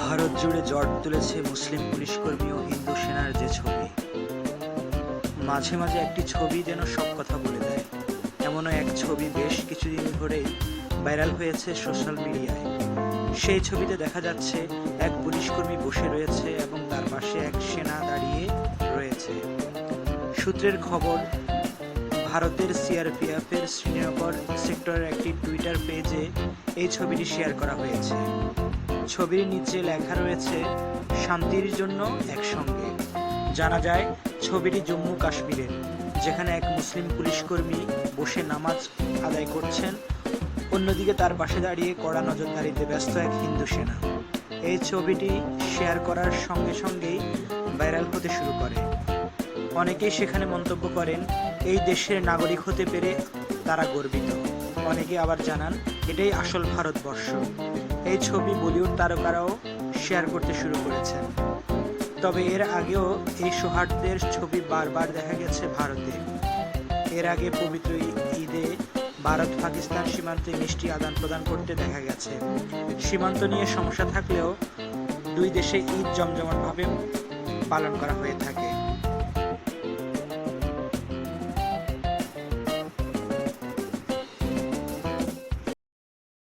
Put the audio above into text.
ভারত জুড়ে জট তুলেছে মুসলিম পুলিশকর্মী ও হিন্দু সেনার যে ছবি। মাঝে মাঝে একটি ছবি যেন সব কথা বলে দেয়। এমনও এক ছবি বেশ কিছুদিন ধরেই ভাইরাল হয়েছে সোশ্যাল মিডিয়ায়। সেই ছবিতে দেখা যাচ্ছে এক পুলিশকর্মী বসে রয়েছে এবং তার পাশে এক সেনা দাঁড়িয়ে রয়েছে। সূত্রের খবর, ভারতের সিআরপিএফ এর শ্রীনগর সেক্টরের একটি টুইটার পেজে এই ছবিটি শেয়ার করা হয়েছে। ছবির নিচে লেখা রয়েছে, শান্তির জন্য একসঙ্গে। জানা যায়, ছবিটি জম্মু কাশ্মীরের, যেখানে এক মুসলিম পুলিশকর্মী বসে নামাজ আদায় করছেন। অন্যদিকে তার পাশে দাঁড়িয়ে কড়া নজরদারিতে ব্যস্ত এক হিন্দু সেনা। এই ছবিটি শেয়ার করার সঙ্গে সঙ্গেই ভাইরাল হতে শুরু করে। অনেকেই সেখানে মন্তব্য করেন, এই দেশের নাগরিক হতে পেরে তারা গর্বিত। অনেকে আবার জানান এটাই আসল ভারতবর্ষ। এই ছবি বলিউড তারকারাও শেয়ার করতে শুরু করেছেন তবে এর আগেও এই সৌহার্দ্যের ছবি বারবার দেখা গেছে ভারতে। এর আগে পবিত্র ঈদে ভারত পাকিস্তান সীমান্তে মিষ্টি আদান প্রদান করতে দেখা গেছে। সীমান্ত নিয়ে সমস্যা থাকলেও দুই দেশে ঈদ জমজমাটভাবে পালন করা হয়ে থাকে।